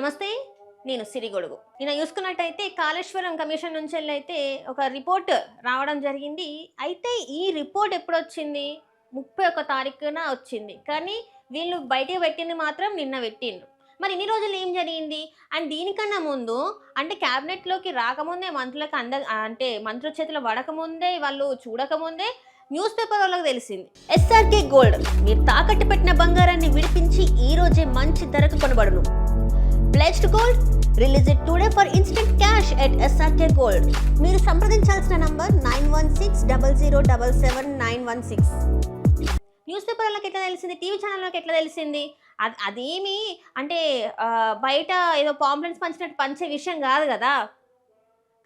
నమస్తే నేను సిరిగొడుగు నేను చూసుకున్నట్టయితే కాళేశ్వరం కమిషన్ నుంచి వెళ్ళి అయితే ఒక రిపోర్ట్ రావడం జరిగింది. అయితే ఈ రిపోర్ట్ ఎప్పుడు వచ్చింది ముప్పై ఒక తారీఖున వచ్చింది. కానీ వీళ్ళు బయటకు పెట్టింది మాత్రం నిన్న పెట్టిండ్రు. మరి ఇన్ని రోజులు ఏం జరిగింది? అండ్ దీనికన్నా ముందు అంటే క్యాబినెట్లోకి రాకముందే మంత్రులకు అంద అంటే మంత్రుల చేతిలో పడకముందే వాళ్ళు చూడకముందే న్యూస్ పేపర్ వాళ్ళకి తెలిసింది. ఎస్ఆర్కే గోల్డ్ మీరు తాకట్టు పెట్టిన బంగారాన్ని విడిపించి ఈ రోజే మంచి ధరకు కొనబడును. Pledged gold release it today for instant cash at SRK gold మీరు సంప్రదించాల్సిన number nine one six double zero double seven nine one six news పేపర్లకు ఎట్లా తెలిసింది? టీవీ ఛానల్లోకి ఎట్లా తెలిసింది? అది అదేమి అంటే బయట ఏదో పాంప్లెన్స్ పంచినట్టు పంచే విషయం కాదు కదా.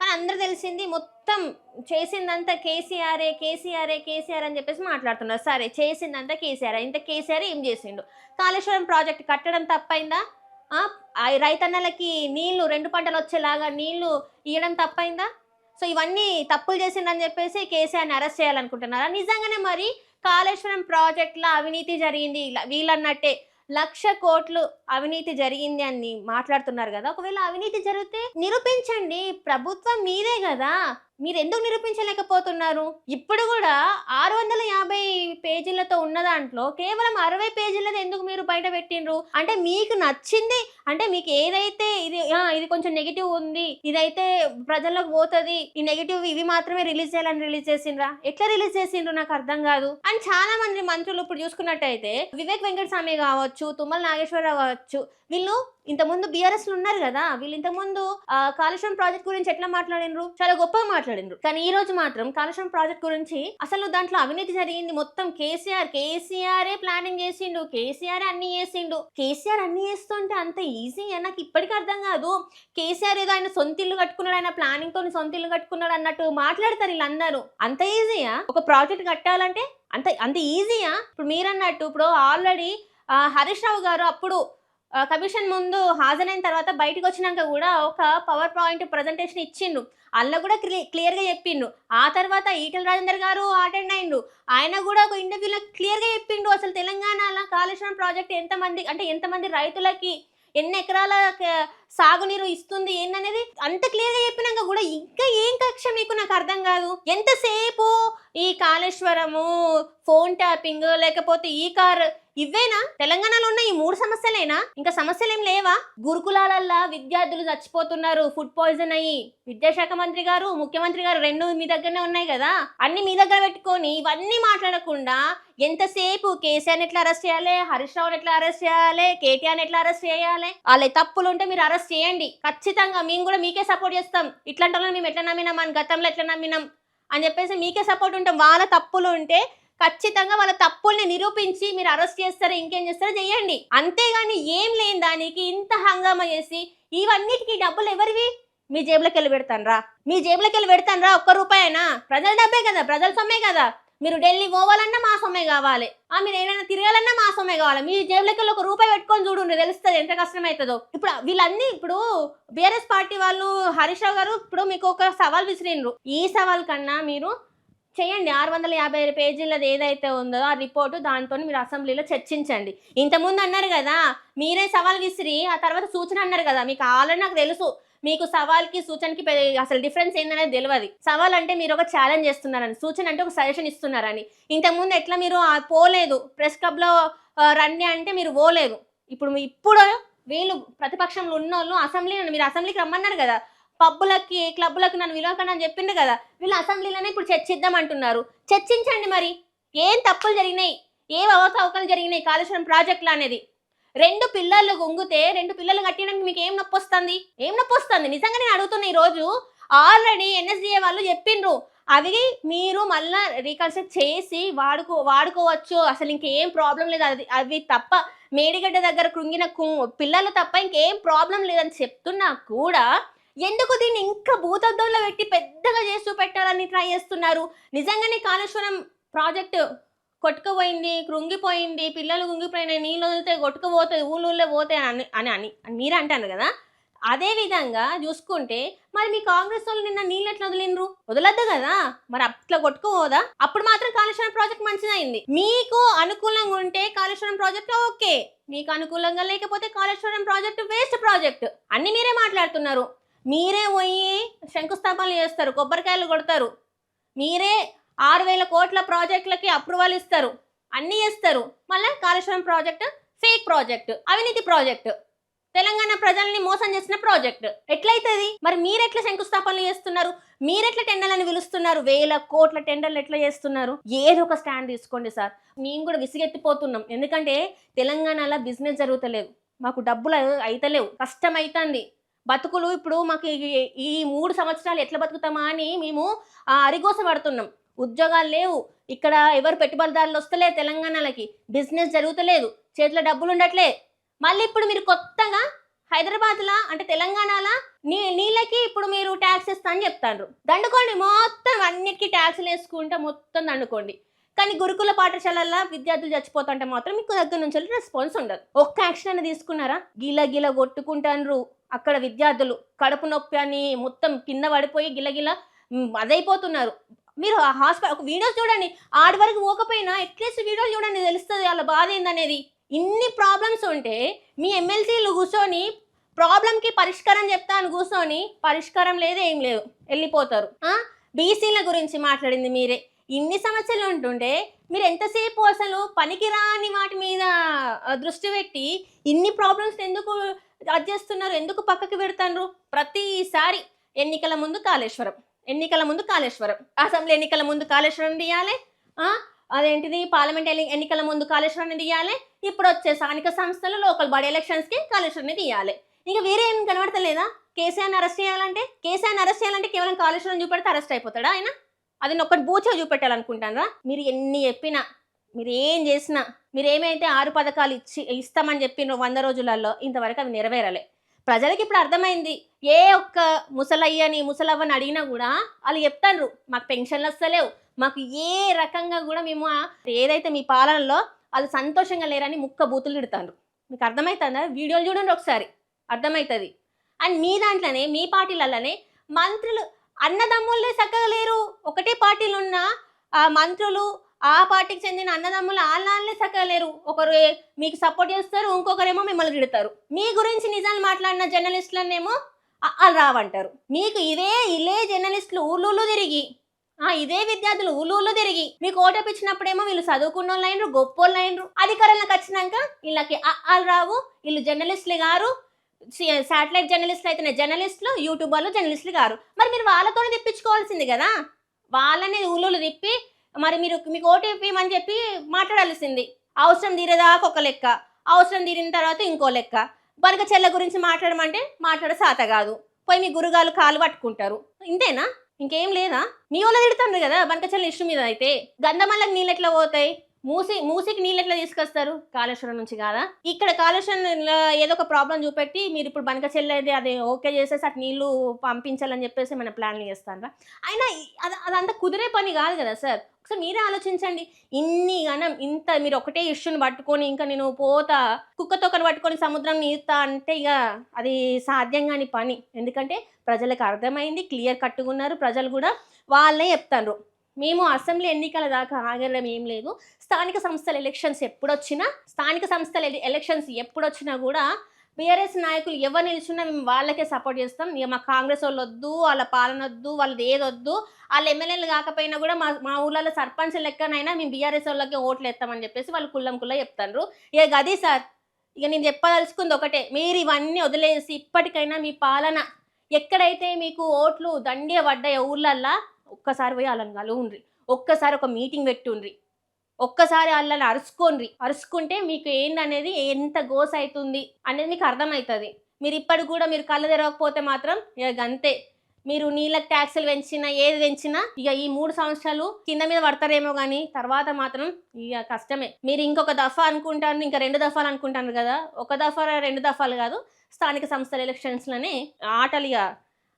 కానీ అందరూ తెలిసింది మొత్తం చేసిందంతా కేసీఆరే కేసీఆరే కేసీఆర్ అని చెప్పేసి మాట్లాడుతున్నారు. సరే చేసిందంతా కేసీఆర్ ఇంత కేసీఆర్ ఏం చేసిండు? కాళేశ్వరం ప్రాజెక్ట్ కట్టడం తప్పైందా? రైతన్నలకి నీళ్ళు రెండు పంటలు వచ్చేలాగా నీళ్ళు ఇవ్వడం తప్పైందా? సో ఇవన్నీ తప్పులు చేసిందని చెప్పేసి కేసీఆర్ని అరెస్ట్ చేయాలనుకుంటున్నారా? నిజంగానే మరి కాళేశ్వరం ప్రాజెక్ట్లో అవినీతి జరిగింది. వీళ్ళన్నట్టే లక్ష కోట్లు అవినీతి జరిగింది అని మాట్లాడుతున్నారు కదా. ఒకవేళ అవినీతి జరిగితే నిరూపించండి. ప్రభుత్వం మీదే కదా. మీరు ఎందుకు నిరూపించలేకపోతున్నారు? ఇప్పుడు కూడా ఆరు వందల యాభై పేజీలతో ఉన్న దాంట్లో కేవలం అరవై పేజీలది ఎందుకు మీరు బయట పెట్టిండ్రు? అంటే మీకు నచ్చింది అంటే మీకు ఏదైతే ఇది ఇది కొంచెం నెగిటివ్ ఉంది ఇదైతే ప్రజల్లోకి పోతుంది ఈ నెగిటివ్ ఇవి మాత్రమే రిలీజ్ చేయాలని రిలీజ్ చేసిండ్రా? ఎట్లా రిలీజ్ చేసిండ్రు నాకు అర్థం కాదు. అండ్ చాలా మంది మంత్రులు ఇప్పుడు చూసుకున్నట్టయితే వివేక్ వెంకటస్వామి కావచ్చు తుమ్మల నాగేశ్వరరావు కావచ్చు వీళ్ళు ఇంతకుముందు బీఆర్ఎస్ ఉన్నారు కదా వీళ్ళు ఇంతకుముందు కాళేశ్వరం ప్రాజెక్ట్ గురించి ఎట్లా మాట్లాడినరు? చాలా గొప్పగా మాట్లాడినరు కానీ ఈ రోజు మాత్రం కాళేశ్వరం ప్రాజెక్ట్ గురించి అసలు దాంట్లో అవినీతి జరిగింది. మొత్తం కేసీఆర్ కేసీఆరే ప్లానింగ్ చేసిండు. కేసీఆర్ అన్ని చేసిండు. కేసీఆర్ అన్ని చేస్తుంటే అంత ఈజీ నాకు ఇప్పటికీ అర్థం కాదు. కేసీఆర్ ఏదో ఆయన సొంత ఇల్లు కట్టుకున్నాడు ఆయన ప్లానింగ్తో సొంత ఇల్లు కట్టుకున్నాడు అన్నట్టు మాట్లాడతారు వీళ్ళందరూ. అంత ఈజీయా ఒక ప్రాజెక్ట్ కట్టాలంటే అంత అంత ఈజీయా ఇప్పుడు మీరన్నట్టు ఇప్పుడు ఆల్రెడీ హరీష్ రావు గారు అప్పుడు కమిషన్ ముందు హాజరైన తర్వాత బయటకు వచ్చినాక కూడా ఒక పవర్ పాయింట్ ప్రజెంటేషన్ ఇచ్చిండు. అందులో కూడా క్లియర్గా చెప్పిండు. ఆ తర్వాత ఈటల రాజేందర్ గారు అటెండ్ అయిండు. ఆయన కూడా ఒక ఇంటర్వ్యూలో క్లియర్గా చెప్పిండు. అసలు తెలంగాణలో కాళేశ్వరం ప్రాజెక్ట్ ఎంతమంది అంటే ఎంతమంది రైతులకి ఎన్ని ఎకరాల సాగునీరు ఇస్తుంది ఏందనేది అంత క్లియర్గా చెప్పినాక కూడా ఇంకా ఏం కక్ష మీకు నాకు అర్థం కాదు? ఎంతసేపు ఈ కాళేశ్వరము ఫోన్ ట్యాపింగ్ లేకపోతే ఈ కార్ ఇవేనా తెలంగాణలో ఉన్న ఈ మూడు సమస్యలేనా? ఇంకా సమస్యలు ఏం లేవా? గురుకులాలల్లా విద్యార్థులు చచ్చిపోతున్నారు ఫుడ్ పాయిజన్ అయ్యి. విద్యాశాఖ మంత్రి గారు ముఖ్యమంత్రి గారు రెండు మీ దగ్గరనే ఉన్నాయి కదా? అన్ని మీ దగ్గర పెట్టుకొని ఇవన్నీ మాట్లాడకుండా ఎంతసేపు కేసీఆర్ ఎట్లా అరెస్ట్ చేయాలి హరీష్ రావుని ఎట్లా అరెస్ట్ చేయాలి కేటీఆర్ ఎట్లా అరెస్ట్ చేయాలి? వాళ్ళ తప్పులు ఉంటే మీరు అరెస్ట్ చేయండి. ఖచ్చితంగా మేము కూడా మీకే సపోర్ట్ చేస్తాం. ఇట్లాంటి వాళ్ళని మేము ఎట్లా నమ్మినాం? అని గతంలో ఎట్లా నమ్మినాం? అని చెప్పేసి మీకే సపోర్ట్ ఉంటాం. వాళ్ళ తప్పులు ఉంటే ఖచ్చితంగా వాళ్ళ తప్పుల్ని నిరూపించి మీరు అరెస్ట్ చేస్తారో ఇంకేం చేస్తారో చేయండి అంతేగాని ఏం లేని దానికి ఇంత హంగామా చేసి ఇవన్నిటికీ డబ్బులు ఎవరివి? మీ జేబులోకి వెళ్ళి పెడతానరా. మీ జేబులోకి వెళ్ళి పెడతానరా ఒక్క రూపాయనా? ప్రజల డబ్బే కదా ప్రజల సొమ్మే కదా. మీరు ఢిల్లీ పోవాలన్నా మా సొమ్మే కావాలి. ఆ మీరు ఏదైనా తిరగాలన్నా మా సొమ్మే కావాలి. మీ జేబులోకి ఒక రూపాయి పెట్టుకొని చూడండి తెలుస్తుంది ఎంత కష్టమవుతుందో ఇప్పుడు వీళ్ళన్నీ ఇప్పుడు బీఆర్ఎస్ పార్టీ వాళ్ళు హరీష్ రావు గారు ఇప్పుడు మీకు ఒక సవాల్ విసిరిండ్రు ఈ సవాల్ కన్నా మీరు చేయండి. ఆరు వందల యాభై ఐదు పేజీలది ఏదైతే ఉందో ఆ రిపోర్టు దాంతో మీరు అసెంబ్లీలో చర్చించండి. ఇంతకుముందు అన్నారు కదా మీరే సవాల్ విసిరి ఆ తర్వాత సూచన అన్నారు కదా మీకు ఆల్రెడీ నాకు తెలుసు. మీకు సవాల్కి సూచనకి అసలు డిఫరెన్స్ ఏందనేది తెలియదు సవాల్ అంటే మీరు ఒక ఛాలెంజ్ చేస్తున్నారని సూచన అంటే ఒక సజెషన్ ఇస్తున్నారని. ఇంతకుముందు ఎట్లా మీరు పోలేదు? ప్రెస్ క్లబ్లో ఆ, రండి అంటే మీరు పోలేదు. ఇప్పుడు ఇప్పుడు వీళ్ళు ప్రతిపక్షంలో ఉన్న వాళ్ళు అసెంబ్లీ మీరు అసెంబ్లీకి రమ్మన్నారు కదా. పబ్బులకి క్లబ్బులకి నన్ను విలువకండి అని చెప్పిండు కదా. వీళ్ళు అసెంబ్లీలోనే ఇప్పుడు చర్చిద్దాం అంటున్నారు చర్చించండి మరి. ఏం తప్పులు జరిగినాయి? ఏం అవకతవకలు జరిగినాయి కాళేశ్వరం ప్రాజెక్టులు అనేది? రెండు పిల్లలు గుంగితే రెండు పిల్లలు కట్టడానికి మీకు ఏం నొప్పి వస్తుంది? ఏం నొప్పి వస్తుంది? నిజంగా నేను అడుగుతున్నా ఈ రోజు ఆల్రెడీ ఎన్ఎస్డిఏ వాళ్ళు చెప్పిండ్రు అవి మీరు మళ్ళా రీకన్స్ట్రక్ట్ చేసి వాడుకో వాడుకోవచ్చు. అసలు ఇంకేం ప్రాబ్లం లేదు. అది అవి తప్ప మేడిగడ్డ దగ్గర కృంగిన కు- పిల్లలు తప్ప ఇంకేం ప్రాబ్లం లేదని చెప్తున్నా కూడా ఎందుకు దీన్ని ఇంకా భూతద్దంలో పెట్టి పెద్దగా చేస్తూ పెట్టాలని ట్రై చేస్తున్నారు? నిజంగానే కాళేశ్వరం ప్రాజెక్టు కొట్టుకుపోయింది కృంగిపోయింది పిల్లలు కుంగిపోయినాయి నీళ్ళు వదిలితే కొట్టుకుపోతుంది ఊళ్ళూళ్ళే పోతే పోతాయి అని అని అని మీరే అంటారు కదా? అదేవిధంగా చూసుకుంటే మరి మీ కాంగ్రెస్ వాళ్ళు నిన్న నీళ్ళు ఎట్లా వదిలిండ్రు? వదలద్దు కదా? మరి అట్లా కొట్టుకోదా అప్పుడు మాత్రం కాళేశ్వరం ప్రాజెక్ట్ మంచిదైంది. మీకు అనుకూలంగా ఉంటే కాళేశ్వరం ప్రాజెక్ట్ ఓకే. మీకు అనుకూలంగా లేకపోతే కాళేశ్వరం ప్రాజెక్ట్ వేస్ట్ ప్రాజెక్ట్. అన్ని మీరే మాట్లాడుతున్నారు. మీరే పోయి శంకుస్థాపనలు చేస్తారు కొబ్బరికాయలు కొడతారు. మీరే ఆరు వేల కోట్ల ప్రాజెక్టులకి అప్రూవల్ ఇస్తారు. అన్నీ ఇస్తారు. మళ్ళీ కాళేశ్వరం ప్రాజెక్ట్ ఫేక్ ప్రాజెక్ట్ అవినీతి ప్రాజెక్ట్. తెలంగాణ ప్రజల్ని మోసం చేసిన ప్రాజెక్ట్. ఎట్లయితుంది? మరి మీరెట్లా శంకుస్థాపనలు చేస్తున్నారు? మీరెట్లా టెండర్లను పిలుస్తున్నారు? వేల కోట్ల టెండర్లు ఎట్లా చేస్తున్నారు? ఏదో ఒక స్టాండ్ తీసుకోండి సార్. మేము కూడా విసిగెత్తిపోతున్నాం. ఎందుకంటే తెలంగాణలో బిజినెస్ జరుగుతలేదు. మాకు డబ్బులు అయితలేవు. కష్టం అవుతుంది బతుకులు ఇప్పుడు మాకు ఈ- ఈ మూడు సంవత్సరాలు ఎట్లా బతుకుతామా అని మేము ఆ, అరిగోస పడుతున్నాం ఉద్యోగాలు లేవు. ఇక్కడ ఎవరు పెట్టుబడిదారులు వస్తలే తెలంగాణలకి. బిజినెస్ జరుగుతలేదు. చేతిలో డబ్బులు ఉండట్లే. మళ్ళీ ఇప్పుడు మీరు కొత్తగా హైదరాబాద్లా అంటే తెలంగాణలా నీ నీళ్ళకి ఇప్పుడు మీరు ట్యాక్స్ ఇస్తా అని చెప్తారు దండుకోండి. మొత్తం అన్నిటికీ ట్యాక్స్లు వేసుకుంటే మొత్తం దండుకోండి. కానీ గురుకుల పాఠశాలల్లో విద్యార్థులు చచ్చిపోతుంటే మాత్రం మీకు దగ్గర నుంచి రెస్పాన్స్ ఉండదు. ఒక్క యాక్షన్ అని తీసుకున్నారా? గిల గిల కొట్టుకుంటాన్రు అక్కడ విద్యార్థులు. కడుపు నొప్పి అని మొత్తం కింద పడిపోయి గిలగిల అదైపోతున్నారు. మీరు ఆ హాస్పిటల్ ఒక వీడియోస్ చూడండి. ఆడి వరకు పోకపోయినా అట్లీస్ట్ వీడియోలు చూడండి తెలుస్తుంది వాళ్ళ బాధ ఏందనేది. ఇన్ని ప్రాబ్లమ్స్ ఉంటే మీ ఎమ్మెల్సీలు కూర్చొని ప్రాబ్లంకి పరిష్కారం చెప్తా అని కూర్చొని పరిష్కారం లేదు ఏం లేదు వెళ్ళిపోతారు. బీసీల గురించి మాట్లాడింది మీరే. ఇన్ని సమస్యలు ఉంటుంటే మీరు ఎంతసేపు అసలు పనికిరాని వాటి మీద దృష్టి పెట్టి ఇన్ని ప్రాబ్లమ్స్ ఎందుకు అడ్జస్ట్ చేస్తున్నారు ఎందుకు పక్కకి పెడతారు ప్రతిసారి ఎన్నికల ముందు కాళేశ్వరం. ఎన్నికల ముందు కాళేశ్వరం. అసెంబ్లీ ఎన్నికల ముందు కాళేశ్వరం తీయాలి అదేంటిది? పార్లమెంట్ ఎన్నికల ముందు కాళేశ్వరాన్ని తీయాలి ఇప్పుడు వచ్చే స్థానిక సంస్థలు లోకల్ బాడీ ఎలక్షన్స్కి కాళేశ్వరాన్ని తీయాలి ఇంకా వేరే ఏం కనబడతలేదా? కేసీఆర్ని అరెస్ట్ చేయాలంటే? కేసీఆర్ని అరెస్ట్ చేయాలంటే కేవలం కాళేశ్వరం చూపెడితే అరెస్ట్ అయిపోతాడా ఆయన? అది ఒక్కటి బూచో చూపెట్టాలనుకుంటానరా. మీరు ఎన్ని చెప్పినా మీరు ఏం చేసినా మీరు ఏమైతే ఆరు పథకాలు ఇచ్చి ఇస్తామని చెప్పిన వంద రోజులలో ఇంతవరకు అవి నెరవేరలే. ప్రజలకి ఇప్పుడు అర్థమైంది. ఏ ఒక్క ముసలయ్యని ముసలవ్వని అడిగినా కూడా వాళ్ళు చెప్తారు మాకు పెన్షన్లు వస్తలేవు మాకు ఏ రకంగా కూడా మేము ఏదైతే మీ పాలనలో వాళ్ళు సంతోషంగా లేరని ముక్క బూతులు తిడతారు మీకు అర్థమవుతుందా వీడియోలు చూడండి ఒకసారి. అర్థమవుతుంది అండ్ మీ దాంట్లోనే మీ పార్టీలలోనే మంత్రులు అన్నదమ్ములే చక్కగా లేరు. ఒకటే పార్టీలు ఉన్న ఆ మంత్రులు ఆ పార్టీకి చెందిన అన్నదమ్ములు వాళ్ళే సకలేరు ఒకరు మీకు సపోర్ట్ చేస్తారు ఇంకొకరేమో మిమ్మల్ని తిడతారు. మీ గురించి నిజాలు మాట్లాడిన జర్నలిస్టులనేమో వాళ్ళు రావంటారు. మీకు ఇదే ఇలే జర్నలిస్టులు ఊళ్ళూళ్ళు తిరిగి ఆ ఇదే విద్యార్థులు ఊళ్ళూళ్ళు తిరిగి మీకు ఓటపిచ్చినప్పుడేమో వీళ్ళు చదువుకున్న వాళ్ళు గొప్ప వాళ్ళు అధికారంలోకి వచ్చినాక వీళ్ళకి వాళ్ళు రావు వీళ్ళు జర్నలిస్టులు గారు శాటిలైట్ జర్నలిస్టులు అయితేనే జర్నలిస్టులు యూట్యూబర్లు జర్నలిస్టులు గారు మరి మీరు వాళ్ళతోనే తెప్పించుకోవాల్సింది కదా. వాళ్ళని ఊళ్ళో తిప్పి మరి మీరు మీకు ఓటీపీ అని చెప్పి మాట్లాడాల్సింది. అవసరం తీరేదాకా ఒక లెక్క. అవసరం తీరిన తర్వాత ఇంకో లెక్క. బనక చెల్ల గురించి మాట్లాడమంటే మాట్లాడ సాత కాదు. పోయి మీ గురుగాలు కాలు పట్టుకుంటారు. ఇంతేనా? ఇంకేం లేదా? మీ వాళ్ళు తిడుతుంది కదా బనక చెల్ల ఇష్యూ మీద అయితే. గంధమల్లకి నీళ్ళు ఎట్లా పోతాయి? మూసి మూసికి నీళ్ళు ఎట్లా తీసుకొస్తారు? కాళేశ్వరం నుంచి కాదా? ఇక్కడ కాళేశ్వరం ఏదో ఒక ప్రాబ్లం చూపెట్టి మీరు ఇప్పుడు బనక చెల్లేది అది ఓకే చేసేసి అటు నీళ్ళు పంపించాలని చెప్పేసి మన ప్లాన్లు చేస్తారా అయినా అది అదంతా కుదిరే పని కాదు కదా సార్. ఒకసారి మీరే ఆలోచించండి. ఇన్ని గనం ఇంత మీరు ఒకటే ఇష్యూని పట్టుకొని ఇంకా నేను పోతా కుక్కతో తొక్కను పట్టుకొని సముద్రం నీరుతా అంటే ఇక అది సాధ్యం కాని పని. ఎందుకంటే ప్రజలకు అర్థమైంది క్లియర్ కట్టుకున్నారు ప్రజలు కూడా. వాళ్ళే చెప్తారు మేము అసెంబ్లీ ఎన్నికల దాకా ఆగడం ఏం లేదు. స్థానిక సంస్థల ఎలక్షన్స్ ఎప్పుడొచ్చినా స్థానిక సంస్థల ఎలక్షన్స్ ఎప్పుడొచ్చినా కూడా బీఆర్ఎస్ నాయకులు ఎవరు నిలిచున్నా మేము వాళ్ళకే సపోర్ట్ చేస్తాం. ఇక మా కాంగ్రెస్ వాళ్ళు వద్దు వాళ్ళ పాలన వద్దు వాళ్ళది ఏది వద్దు వాళ్ళ ఎమ్మెల్యేలు కాకపోయినా కూడా మా మా ఊళ్ళలో సర్పంచ్ లెక్కనైనా మేము బీఆర్ఎస్ వాళ్ళకే ఓట్లు వేస్తామని చెప్పేసి వాళ్ళు కుల్లం కుల్ల చెప్తారు ఇక అది సార్ ఇక నేను చెప్పదలుచుకుంది ఒకటే మీరు ఇవన్నీ వదిలేసి ఇప్పటికైనా మీ పాలన ఎక్కడైతే మీకు ఓట్లు దండిగా పడ్డాయో ఊళ్ళల్లో ఒక్కసారి పోయి వాళ్ళని కలువుండ్రి ఒక్కసారి ఒక మీటింగ్ పెట్టుండ్రి. ఒక్కసారి వాళ్ళని అరుచుకోండి అరుచుకుంటే మీకు ఏందనేది ఎంత గోస్ అవుతుంది అనేది మీకు అర్థమవుతుంది మీరు ఇప్పటికి కూడా మీరు కళ్ళు తెరవకపోతే మాత్రం ఇక అంతే మీరు నీళ్ళకి ట్యాక్సులు పెంచినా ఏది పెంచినా ఇక ఈ మూడు సంవత్సరాలు కింద మీద పడతారేమో కానీ తర్వాత మాత్రం ఇక కష్టమే. మీరు ఇంకొక దఫా అనుకుంటారు ఇంకా రెండు దఫాలు అనుకుంటారు కదా. ఒక దఫా రెండు దఫాలు కాదు స్థానిక సంస్థల ఎలక్షన్స్లోనే ఆటలు ఇక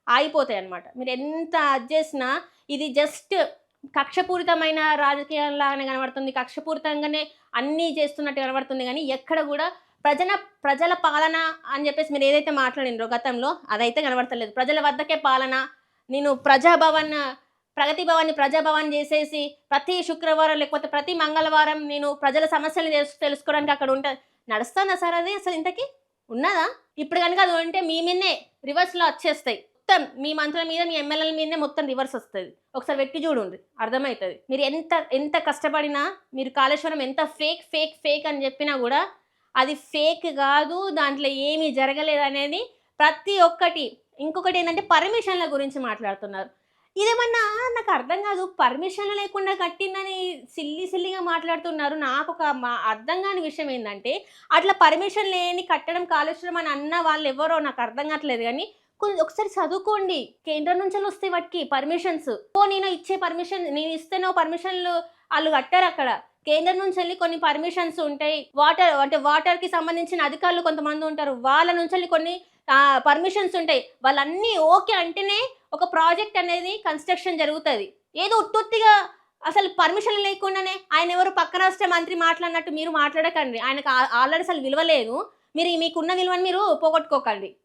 ఆగిపోతాయి అన్నమాట. మీరు ఎంత అది చేసినా ఇది జస్ట్ కక్షపూరితమైన రాజకీయాలాగానే కనబడుతుంది. కక్షపూరితంగానే అన్నీ చేస్తున్నట్టు కనబడుతుంది. కానీ ఎక్కడ కూడా ప్రజల ప్రజల పాలన అని చెప్పేసి మీరు ఏదైతే మాట్లాడినరో గతంలో అదైతే కనబడతలేదు. ప్రజల వద్దకే పాలన నేను ప్రజాభవన్ ప్రగతి భవన్ ప్రజాభవన్ చేసేసి ప్రతి శుక్రవారం లేకపోతే ప్రతి మంగళవారం నేను ప్రజల సమస్యలు తెలుసు- తెలుసుకోవడానికి అక్కడ ఉంటా నడుస్తుందా సార్ అది అసలు ఇంతకీ? ఉన్నదా? ఇప్పుడు కనుక అది ఉంటే మీ మిన్నే రివర్స్లో వచ్చేస్తాయి. మొత్తం మీ మంత్రుల మీద మీ ఎమ్మెల్యేల మీదనే మొత్తం రివర్స్ వస్తుంది. ఒకసారి వెట్టి చూడండి అర్థమవుతుంది. మీరు ఎంత ఎంత కష్టపడినా మీరు కాళేశ్వరం ఎంత ఫేక్ ఫేక్ ఫేక్ అని చెప్పినా కూడా అది ఫేక్ కాదు దాంట్లో ఏమీ జరగలేదు అనేది ప్రతి ఒక్కటి. ఇంకొకటి ఏంటంటే పర్మిషన్ల గురించి మాట్లాడుతున్నారు. ఇదేమన్నా నాకు అర్థం కాదు పర్మిషన్ లేకుండా కట్టిందని సిల్లి సిల్లిగా మాట్లాడుతున్నారు. నాకు ఒక మా- అర్థం కాని విషయం ఏంటంటే అట్లా పర్మిషన్ లేని కట్టడం కాళేశ్వరం అని అన్న వాళ్ళు ఎవరో నాకు అర్థం కావట్లేదు కానీ ఒకసారి చదువుకోండి. కేంద్రం నుంచి వస్తాయి వాటికి పర్మిషన్స్. ఓ నేను ఇచ్చే పర్మిషన్ నేను ఇస్తేనో పర్మిషన్లు వాళ్ళు కట్టారు అక్కడ. కేంద్రం నుంచి వెళ్ళి కొన్ని పర్మిషన్స్ ఉంటాయి. వాటర్ అంటే వాటర్కి సంబంధించిన అధికారులు కొంతమంది ఉంటారు. వాళ్ళ నుంచి వెళ్ళి కొన్ని పర్మిషన్స్ ఉంటాయి. వాళ్ళన్నీ ఓకే అంటేనే ఒక ప్రాజెక్ట్ అనేది కన్స్ట్రక్షన్ జరుగుతుంది. ఏదో ఉత్తుత్తిగా అసలు పర్మిషన్ లేకుండానే ఆయన ఎవరు పక్క రాష్ట్ర మంత్రి మాట్లాడినట్టు మీరు మాట్లాడకండి. ఆయనకు ఆల్రెడీ అసలు విలువ లేదు. మీరు మీకున్న విలువని మీరు పోగొట్టుకోకండి.